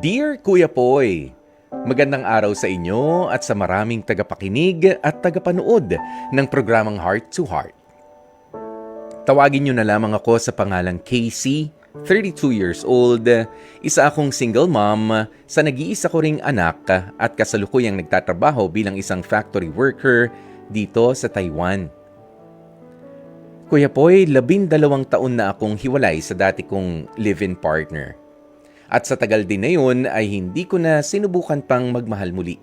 Dear Kuya Poy, magandang araw sa inyo at sa maraming tagapakinig at tagapanood ng programang Heart to Heart. Tawagin niyo na lamang ako sa pangalang Casey, 32 years old, isa akong single mom sa nag-iisa ko ring anak at kasalukuyang nagtatrabaho bilang isang factory worker dito sa Taiwan. Kuya Poy, labindalawang taon na akong hiwalay sa dati kong live-in partner. At sa tagal din na yun ay hindi ko na sinubukan pang magmahal muli.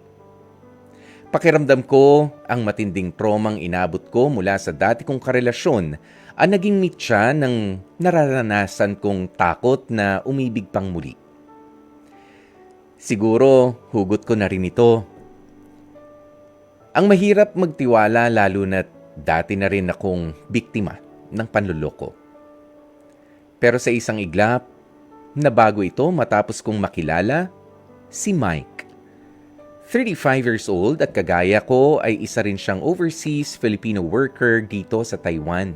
Pakiramdam ko ang matinding tromang inabot ko mula sa dati kong karelasyon ang naging mitya ng nararanasan kong takot na umibig pang muli. Siguro hugot ko na rin ito. Ang mahirap magtiwala lalo na dati na rin akong biktima ng panluloko. Pero sa isang iglap, nabago ito matapos kong makilala si Mike. 35 years old at kagaya ko ay isa rin siyang overseas Filipino worker dito sa Taiwan.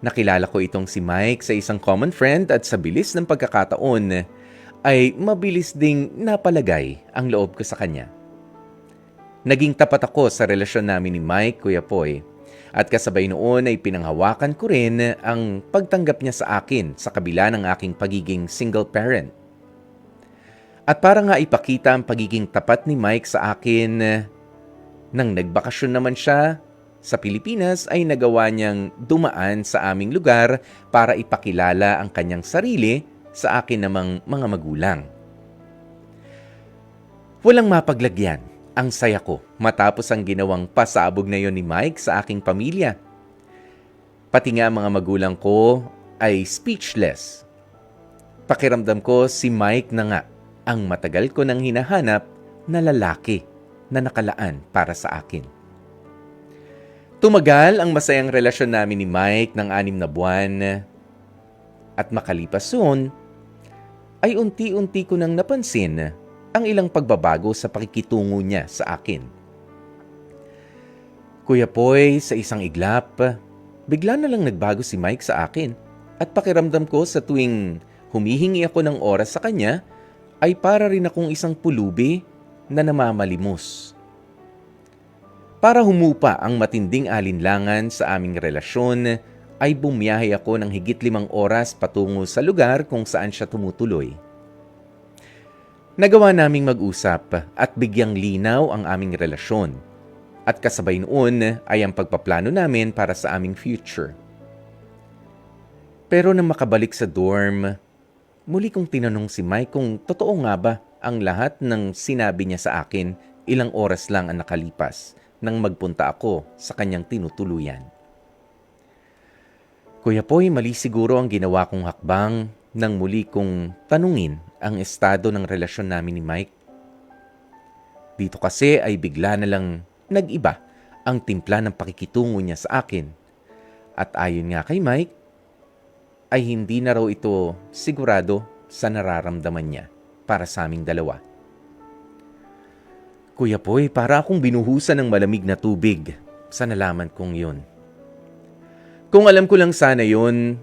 Nakilala ko itong si Mike sa isang common friend at sa bilis ng pagkakataon ay mabilis ding napalagay ang loob ko sa kanya. Naging tapat ako sa relasyon namin ni Mike, Kuya Poy, at kasabay noon ay pinanghawakan ko rin ang pagtanggap niya sa akin sa kabila ng aking pagiging single parent. At para nga ipakita ang pagiging tapat ni Mike sa akin, nang nagbakasyon naman siya sa Pilipinas ay nagawa niyang dumaan sa aming lugar para ipakilala ang kanyang sarili sa akin namang mga magulang. Walang mapaglagyan ang saya ko matapos ang ginawang pasabog na yon ni Mike sa aking pamilya. Pati nga mga magulang ko ay speechless. Pakiramdam ko si Mike na nga ang matagal ko nang hinahanap na lalaki na nakalaan para sa akin. Tumagal ang masayang relasyon namin ni Mike ng anim na buwan at makalipas soon ay unti-unti ko nang napansin ang ilang pagbabago sa pakikitungo niya sa akin. Kuya Poy, sa isang iglap, bigla na lang nagbago si Mike sa akin at pakiramdam ko sa tuwing humihingi ako ng oras sa kanya ay para rin akong isang pulubi na namamalimos. Para humupa ang matinding alinlangan sa aming relasyon, ay bumiyahe ako ng higit limang oras patungo sa lugar kung saan siya tumutuloy. Nagawa naming mag-usap at bigyang linaw ang aming relasyon. At kasabay noon ay ang pagpaplano namin para sa aming future. Pero nang makabalik sa dorm, muli kong tinanong si Mike kung totoo nga ba ang lahat ng sinabi niya sa akin ilang oras lang ang nakalipas nang magpunta ako sa kanyang tinutuluyan. Kuya Poy, mali siguro ang ginawa kong hakbang nang muli kong tanungin ang estado ng relasyon namin ni Mike. Dito kasi ay bigla na lang nag-iba ang timpla ng pakikitungo niya sa akin. At ayon nga kay Mike, ay hindi na raw ito sigurado sa nararamdaman niya para sa aming dalawa. Kuya Poy, para akong binuhusan ng malamig na tubig sa nalaman kong yun. Kung alam ko lang sana yun,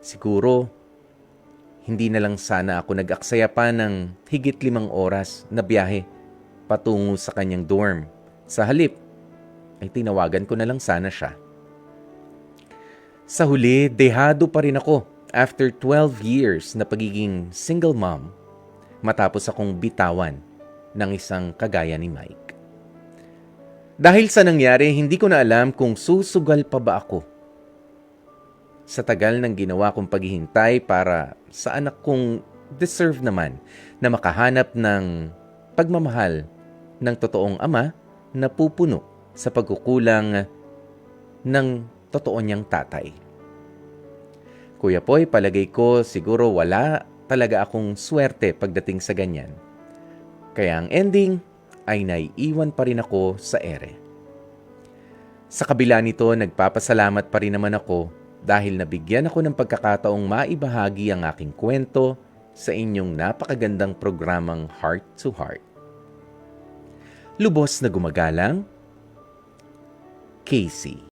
siguro hindi na lang sana ako nag-aksaya pa ng higit limang oras na biyahe patungo sa kanyang dorm. Sa halip, ay tinawagan ko na lang sana siya. Sa huli, dehado pa rin ako after 12 years na pagiging single mom matapos akong bitawan ng isang kagaya ni Mike. Dahil sa nangyari, hindi ko na alam kung susugal pa ba ako. Sa tagal ng ginawa kong paghihintay para sa anak kong deserve naman na makahanap ng pagmamahal ng totoong ama na pupuno sa pagkukulang ng totoo niyang tatay. Kuya Poy, palagay ko siguro wala talaga akong swerte pagdating sa ganyan. Kaya ang ending ay naiiwan pa rin ako sa ere. Sa kabila nito, nagpapasalamat pa rin naman ako dahil nabigyan ako ng pagkakataong maibahagi ang aking kwento sa inyong napakagandang programang Heart to Heart. Lubos na gumagalang, Casey.